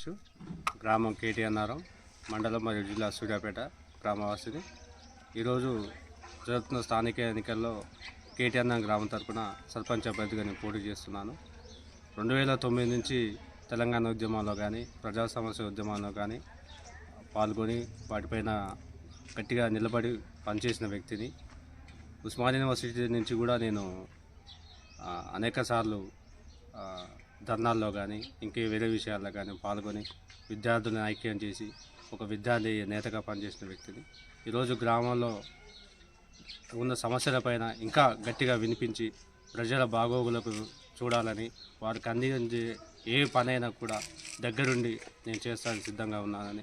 రమేష్ గ్రామం కేటీఎన్ఆర్ఎం మండలం మరియు జిల్లా సూర్యాపేట గ్రామవాసిని. ఈరోజు జరుగుతున్న స్థానిక ఎన్నికల్లో కేటీఎన్ఆర్ గ్రామం తరపున సర్పంచ్ అభ్యర్థిగా నేను పోటీ చేస్తున్నాను. రెండు వేల తొమ్మిది నుంచి తెలంగాణ ఉద్యమంలో కానీ ప్రజా సమస్య ఉద్యమంలో కానీ పాల్గొని వాటిపైన గట్టిగా నిలబడి పనిచేసిన వ్యక్తిని. ఉస్మాన్ యూనివర్సిటీ నుంచి కూడా నేను అనేక సార్లు ధర్నాల్లో కానీ ఇంకే వేరే విషయాల్లో కానీ పాల్గొని విద్యార్థులను ఐక్యం చేసి ఒక విద్యార్థి నేతగా పనిచేసిన వ్యక్తిని ఈరోజు గ్రామంలో ఉన్న సమస్యలపైన ఇంకా గట్టిగా వినిపించి ప్రజల బాగోగులకు చూడాలని వారికి అందించే ఏ పనైనా కూడా దగ్గరుండి నేను చేస్తానికి సిద్ధంగా ఉన్నానని.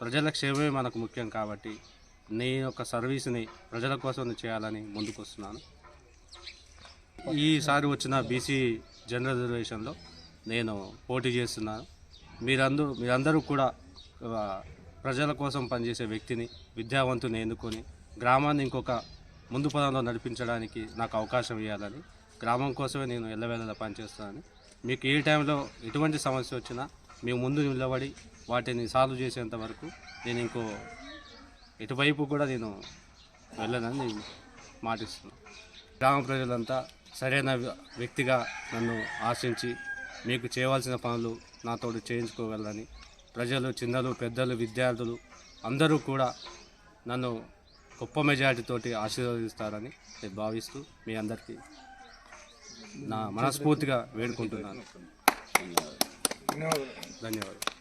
ప్రజల క్షేమమే మనకు ముఖ్యం కాబట్టి నీ యొక్క సర్వీస్ని ప్రజల కోసం చేయాలని ముందుకు వస్తున్నాను ఈసారి వచ్చిన బీసీ జనరల్ రిజర్వేషన్లో నేను పోటీ చేస్తున్నాను మీరందరూ మీరందరూ కూడా ప్రజల కోసం పనిచేసే వ్యక్తిని విద్యావంతుని ఎన్నుకొని గ్రామాన్ని ఇంకొక ముందు పదంలో నడిపించడానికి నాకు అవకాశం ఇవ్వాలని గ్రామం కోసమే నేను ఎల్లవేళలా పనిచేస్తున్నాను. మీకు ఏ టైంలో ఎటువంటి సమస్య వచ్చినా మేము ముందు నిలబడి వాటిని సాల్వ్ చేసేంత వరకు నేను ఇంకో ఎటువైపు కూడా నేను వెళ్ళనని నేను మాటిస్తున్నాను. గ్రామ ప్రజలంతా సరైన వ్యక్తిగా నన్ను ఆశించి మీకు చేయవలసిన పనులు నాతో చేయించుకోగలరని ప్రజలు చిన్నలు పెద్దలు విద్యార్థులు అందరూ కూడా నన్ను గొప్ప మెజారిటీతోటి ఆశీర్వదిస్తారని నేను భావిస్తూ మీ అందరికీ నా మనస్ఫూర్తిగా వేడుకుంటున్నాను. ధన్యవాదాలు.